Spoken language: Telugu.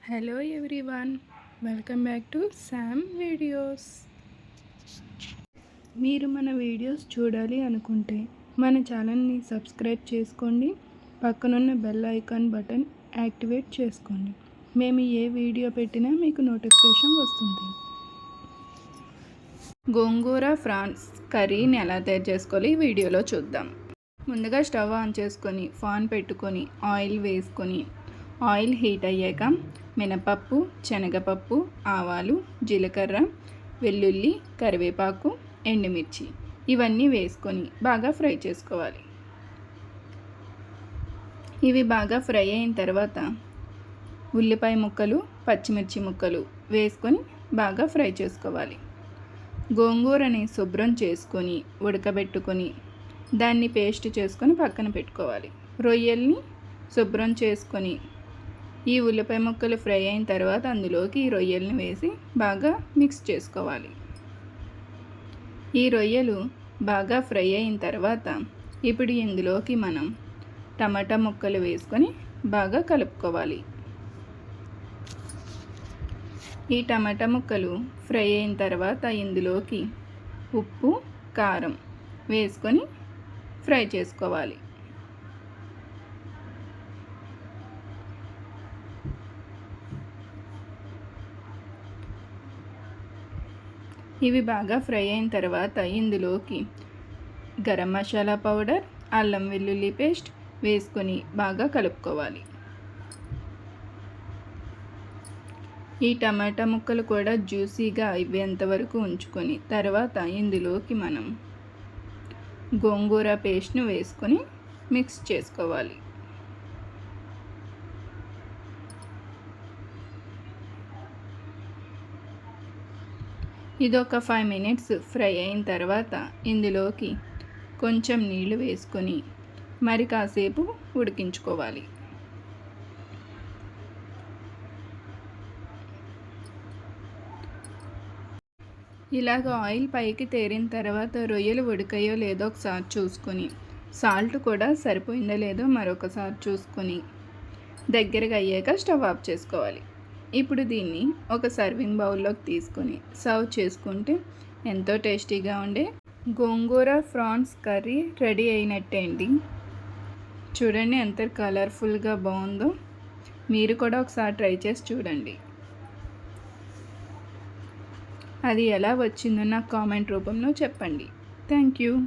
Hello everyone welcome back to Sam videos మీరు మన వీడియోస్ చూడాలి అనుకుంటే మన ఛానల్ని సబ్స్క్రైబ్ చేసుకోండి పక్కనున్న బెల్ ఐకాన్ బటన్ యాక్టివేట్ చేసుకోండి. మేము ఏ వీడియో పెట్టినా మీకు నోటిఫికేషన్ వస్తుంది. గోంగూర ఫ్రాన్స్ కర్రీని ఎలా తయారు చేసుకోవాలి వీడియోలో చూద్దాం. ముందుగా స్టవ్ ఆన్ చేసుకొని ఫాన్ పెట్టుకొని ఆయిల్ వేసుకొని ఆయిల్ హీట్ అయ్యాక మినపప్పు శనగపప్పు ఆవాలు జీలకర్ర వెల్లుల్లి కరివేపాకు ఎండుమిర్చి ఇవన్నీ వేసుకొని బాగా ఫ్రై చేసుకోవాలి. ఇవి బాగా ఫ్రై అయిన తర్వాత ఉల్లిపాయ ముక్కలు పచ్చిమిర్చి ముక్కలు వేసుకొని బాగా ఫ్రై చేసుకోవాలి. గోంగూరని శుభ్రం చేసుకొని ఉడకబెట్టుకొని దాన్ని పేస్ట్ చేసుకొని పక్కన పెట్టుకోవాలి. రొయ్యల్ని శుభ్రం చేసుకొని ఈ ఉల్లిపాయ ముక్కలు ఫ్రై అయిన తర్వాత అందులోకి ఈ రొయ్యల్ని వేసి బాగా మిక్స్ చేసుకోవాలి. ఈ రొయ్యలు బాగా ఫ్రై అయిన తర్వాత ఇప్పుడు ఇందులోకి మనం టమాటా ముక్కలు వేసుకొని బాగా కలుపుకోవాలి. ఈ టమాటా ముక్కలు ఫ్రై అయిన తర్వాత ఇందులోకి ఉప్పు కారం వేసుకొని ఫ్రై చేసుకోవాలి. ఇవి బాగా ఫ్రై అయిన తర్వాత ఇందులోకి గరం మసాలా పౌడర్ అల్లం వెల్లుల్లి పేస్ట్ వేసుకొని బాగా కలుపుకోవాలి. ఈ టమాటా ముక్కలు కూడా జ్యూసీగా అయ్యేంతవరకు ఉంచుకొని తర్వాత ఇందులోకి మనం గోంగూర పేస్ట్ను వేసుకొని మిక్స్ చేసుకోవాలి. ఇది ఒక ఫైవ్ మినిట్స్ ఫ్రై అయిన తర్వాత ఇందులోకి కొంచెం నీళ్ళు వేసుకొని మరి కాసేపు ఉడికించుకోవాలి. ఇలాగ ఆయిల్ పైకి తేరిన తర్వాత రొయ్యలు ఉడికాయో లేదో ఒకసారి చూసుకొని సాల్ట్ కూడా సరిపోయిందో లేదో మరొకసారి చూసుకొని దగ్గరగా అయ్యాక స్టవ్ ఆఫ్ చేసుకోవాలి. ఇప్పుడు దీన్ని ఒక సర్వింగ్ బౌల్లోకి తీసుకొని సర్వ్ చేసుకుంటే ఎంతో టేస్టీగా ఉండే గోంగూర ఫ్రాన్స్ కర్రీ రెడీ అయినట్టే అండి చూడండి ఎంత కలర్ఫుల్గా బాగుందో. మీరు కూడా ఒకసారి ట్రై చేసి చూడండి. అది ఎలా వచ్చిందో నాకు కామెంట్ రూపంలో చెప్పండి. Thank you.